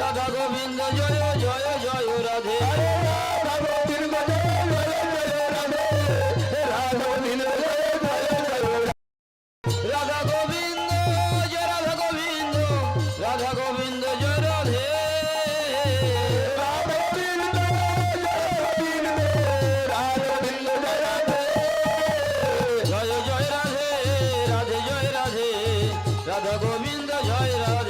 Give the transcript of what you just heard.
Radha Govinda Joy Joy Joy Radhe. Radha Govinda Joy Joy Joy Radhe. Radha Govinda Joy Joy Joy Radha. Govinda Radhe.